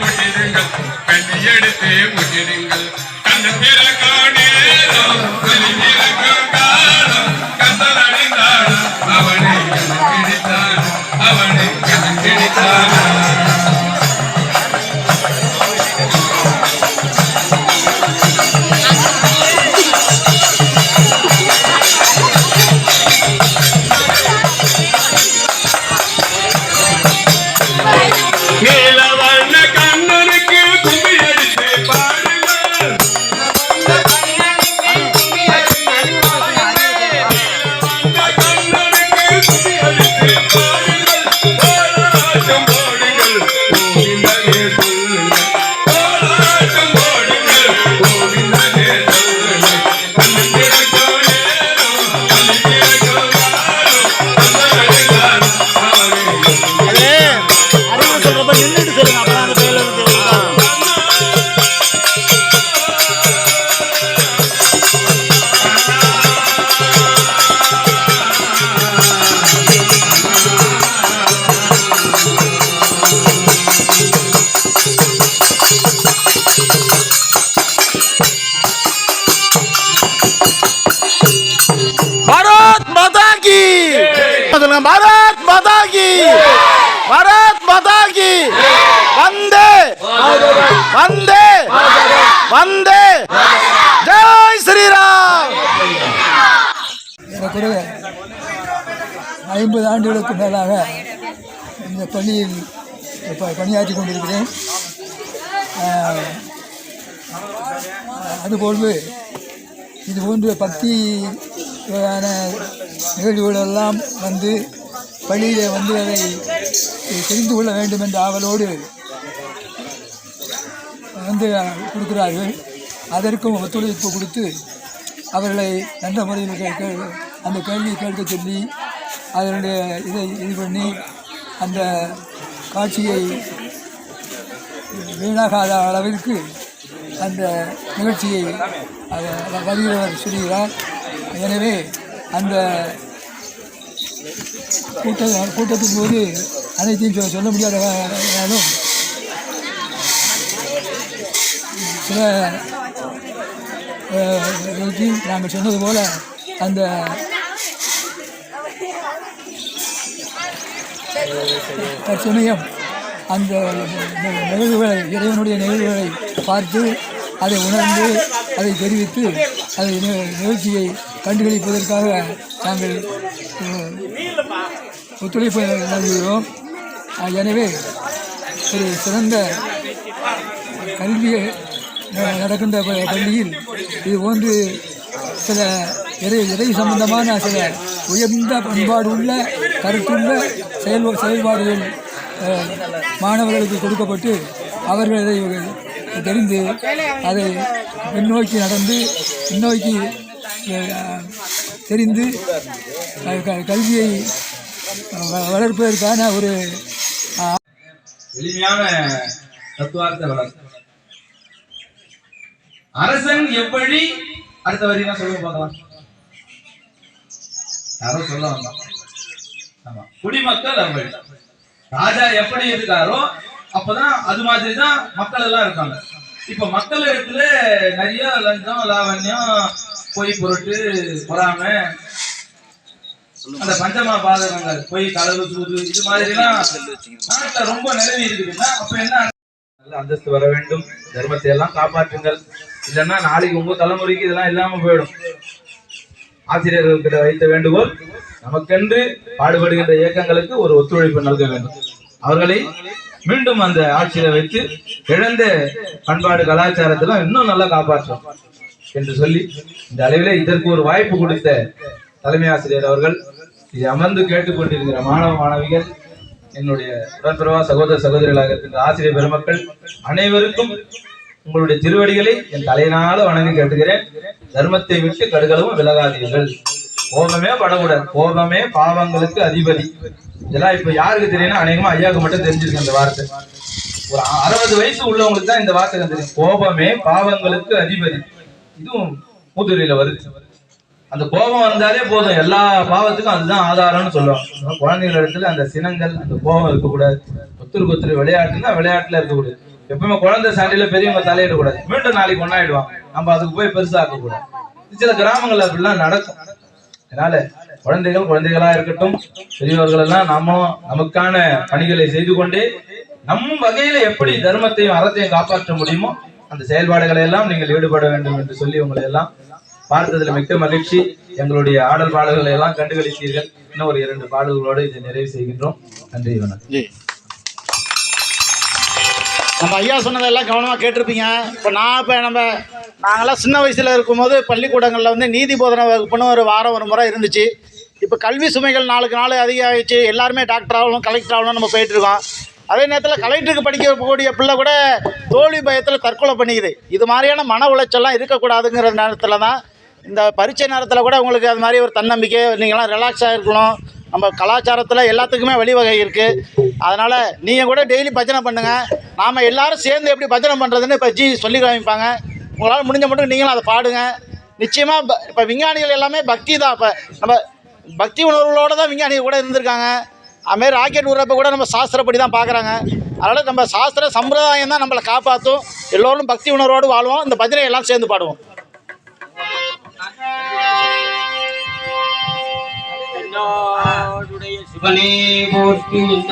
முட்டிடுங்கள் கண்ணி எடுத்து முட்டிடுங்கள் பாரத் மாதா கி. பாரத் மாதா கி. வந்தே. வந்தே. வந்தே. ஜெய் ஸ்ரீராம். ஐம்பது ஆண்டுகளுக்கு மேலாக இந்த பள்ளியில் பணியாற்றி கொண்டிருக்கிறேன். அதுபோன்று இது போன்ற பக்தி நிகழ்வுகளெல்லாம் வந்து பள்ளியில் வந்து அதை தெரிந்து கொள்ள வேண்டும் என்ற ஆவலோடு வந்து கொடுக்கிறார்கள். அதற்கும் ஒத்துழைப்பு கொடுத்து அவர்களை நல்ல முறையில் கேட்க அந்த கேள்வி கேட்க சொல்லி அதனுடைய இதை இது பண்ணி அந்த காட்சியை வீணாகாத அளவிற்கு அந்த நிகழ்ச்சியை அதை வருகிறவர் சொல்கிறார். எனவே அந்த கூட்ட கூட்டத்தின் போது அனைத்தையும் சொல்ல சொல்ல முடியாதாலும் சில அஹ், நாங்கள் சொன்னது போல் அந்த தற்சமயம் அந்த நிகழ்வுகளை இறைவனுடைய நிகழ்வுகளை பார்த்து அதை உணர்ந்து அதை தெரிவித்து அதை நிகழ்ச்சியை கண்டுகளிப்பதற்காக நாங்கள் ஒத்துழைப்பு நல்குகிறோம் எனவே ஒரு சிறந்த கல்வியை நடக்கின்ற பள்ளியில் இது போன்று சில இறை இறை சம்பந்தமான சில உயர்ந்த பண்பாடு உள்ள கருத்துள்ள செயல் செயல்பாடுகள் மாணவர்களுக்கு கொடுக்கப்பட்டு அவர்கள் இதை தெரிந்து அதை பின்னோக்கி நடந்து பின்னோக்கி தெரிந்து கல்வியை வளர்ப்பதற்கான ஒரு எளிமையான தத்துவார்த்த வளர்ச்சி அரசன் எவ்வழி அடுத்த வரி தான் சொல்லுங்க பார்க்கலாம். யாரோ சொல்ல வந்தான் ஆமா. குடிமக்கள் அவ்வழி ராஜா எப்படி இருக்காரோ அப்பதான் அது மாதிரி தான் மக்கள் எல்லாம் இருக்காங்க. இப்ப மக்கள் இடத்துல நிறைய லஞ்சம் லாவண்யம் பொய் பொருட்டு பொறாம அந்த பஞ்சமா பாதகங்கள் பொய் களவு சூது இது மாதிரி எல்லாம் நாட்டுல ரொம்ப நிலவி இருக்குதுன்னா அப்ப என்ன நல்ல அந்தஸ்து வர வேண்டும் தர்மத்தை எல்லாம் காப்பாற்றுங்கள். இல்லைன்னா நாளைக்கு உங்க தலைமுறைக்கு இதெல்லாம் இல்லாம போயிடும். ஆசிரியர்களுக்கு வைத்த வேண்டுகோள் நமக்கென்று பாடுபடுகின்ற இயக்கங்களுக்கு ஒரு ஒத்துழைப்பு நல்க வேண்டும். அவர்களை மீண்டும் அந்த ஆட்சியில வைத்து இழந்த பண்பாடு கலாச்சாரத்தெல்லாம் இன்னும் நல்லா காப்பாற்றும். என்று சொல்லி இந்த அளவிலே இதற்கு ஒரு வாய்ப்பு கொடுத்த தலைமை ஆசிரியர் அவர்கள் இதை அமர்ந்து கேட்டுக்கொண்டிருக்கிற மாணவ மாணவிகள் என்னுடைய உடன்பிறவா சகோதர சகோதரிகளாக இருக்கின்ற ஆசிரியர் பெருமக்கள் அனைவருக்கும் உங்களுடைய திருவடிகளை என் தலையினால வணங்கி கேட்டுகிறேன் தர்மத்தை விட்டு கடுகளவும் விலகாதீர்கள். கோபமே படக்கூடாது கோபமே பாவங்களுக்கு அதிபதி. இதெல்லாம் இப்ப யாருக்கு தெரியும்னா அநேகமா ஐயாவுக்கு மட்டும் தெரிஞ்சிருக்கு இந்த வார்த்தை. ஒரு அறுபது வயசு உள்ளவங்களுக்கு தான் இந்த வார்த்தை தெரியும். கோபமே பாவங்களுக்கு அதிபதி. இதுவும் மூதுரையில வருது. அந்த கோபம் வந்தாலே போதும். எல்லா பாவத்துக்கும் அதுதான் ஆதாரம்னு சொல்லுவாங்க. குழந்தைகள் இடத்துல அந்த சினங்கள் அந்த கோபம் இருக்கக்கூடாது. ஒத்துருக்கு கொத்துரு விளையாட்டுன்னா விளையாட்டுல இருக்கக்கூடாது. எப்பவுமே குழந்தை சண்டையில பெரியவங்க தலையிடக்கூடாது. மீண்டும் நாளைக்கு ஒன்னாயிடுவான் நம்ம அதுக்கு போய் பெருசாக்க கூடாது சில கிராமங்கள்ல அப்படிலாம் நடக்கும். அதனால குழந்தைகள் குழந்தைகளா இருக்கட்டும் பெரியவர்கள் எல்லாம் நாம நமக்கான பணிகளை செய்து கொண்டே நம் வகையில எப்படி தர்மத்தையும் அறத்தையும் காப்பாற்ற முடியுமோ அந்த செயல்பாடுகளை எல்லாம் நீங்கள் ஈடுபட வேண்டும் என்று சொல்லி உங்களை எல்லாம் பார்த்ததில் மிக்க மகிழ்ச்சி. எங்களுடைய ஆடல் பாடல்களை எல்லாம் கண்டுகளித்தீர்கள். இன்னும் ஒரு இரண்டு பாடல்களோடு இதை நிறைவு செய்கின்றோம். நன்றி வணக்கம். நம்ம ஐயா சொன்னதெல்லாம் கவனமாக கேட்டிருப்பீங்க. இப்போ நான் இப்போ நம்ம நாங்களாம் சின்ன வயசில் இருக்கும்போது பள்ளிக்கூடங்களில் வந்து நீதி போதனை வகுப்புன்னு ஒரு வாரம் ஒரு முறை இருந்துச்சு. இப்போ கல்வி சுமைகள் நாளுக்கு நாள் அதிகமாகிடுச்சு எல்லாருமே டாக்டர் ஆகணும் கலெக்டர் ஆகணும்னு நம்ம போயிட்டுருக்கோம் அதே நேரத்தில் கலெக்டருக்கு படிக்கக்கூடிய பிள்ளை கூட தோல்வி பயத்தில் தற்கொலை பண்ணிக்குது. இது மாதிரியான மன உளைச்சல்லாம் இருக்கக்கூடாதுங்கிற நேரத்தில் தான் இந்த பரீட்சை நேரத்தில் கூட உங்களுக்கு அது மாதிரி ஒரு தன்னம்பிக்கை நீங்களாம் ரிலாக்ஸாக இருக்கணும். நம்ம கலாச்சாரத்தில் எல்லாத்துக்குமே வழிவகை இருக்குது அதனால் நீங்கள் கூட டெய்லி பஜனை பண்ணுங்கள் நாம் எல்லாரும் சேர்ந்து எப்படி பஜனை பண்ணுறதுன்னு இப்போ ஜி சொல்லி காமிப்பாங்க. உங்களால் முடிஞ்ச மட்டும் நீங்களும் அதை பாடுங்க. நிச்சயமாக இப்போ விஞ்ஞானிகள் எல்லாமே பக்தி தான். இப்போ நம்ம பக்தி உணர்வுகளோடு தான் விஞ்ஞானிகள் கூட இருந்திருக்காங்க. அதுமாரி ராக்கெட் விடுறப்ப கூட நம்ம சாஸ்திரப்படி தான் பார்க்குறாங்க. அதனால் நம்ம சாஸ்திர சம்பிரதாயம் தான் நம்மளை காப்பாற்றும் எல்லோரும் பக்தி உணர்வோடு வாழ்வோம். இந்த பஜனை எல்லாம் சேர்ந்து பாடுவோம்.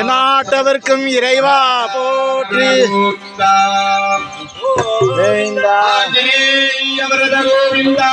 எந்நாட்டவர்க்கும் இறைவா போற்றி. கோவிந்தா.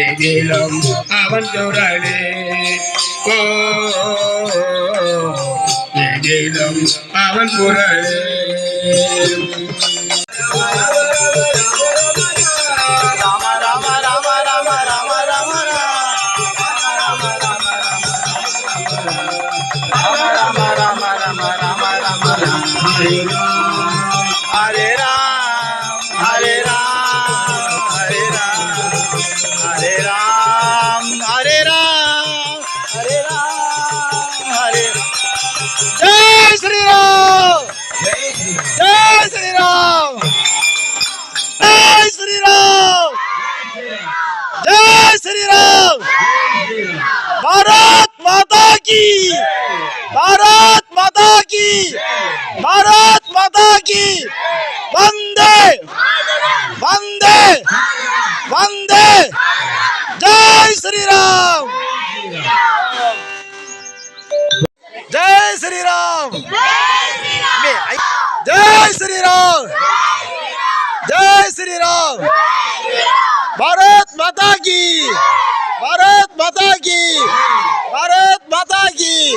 எதிலும் அவன் குரலே ஓ எதிலும் அவன் குரலே माता की वंदे। वंदे। वंदे। जय श्री राम जय श्री राम जय श्री राम जय श्री राम भारत माता की भारत माता की भारत माता की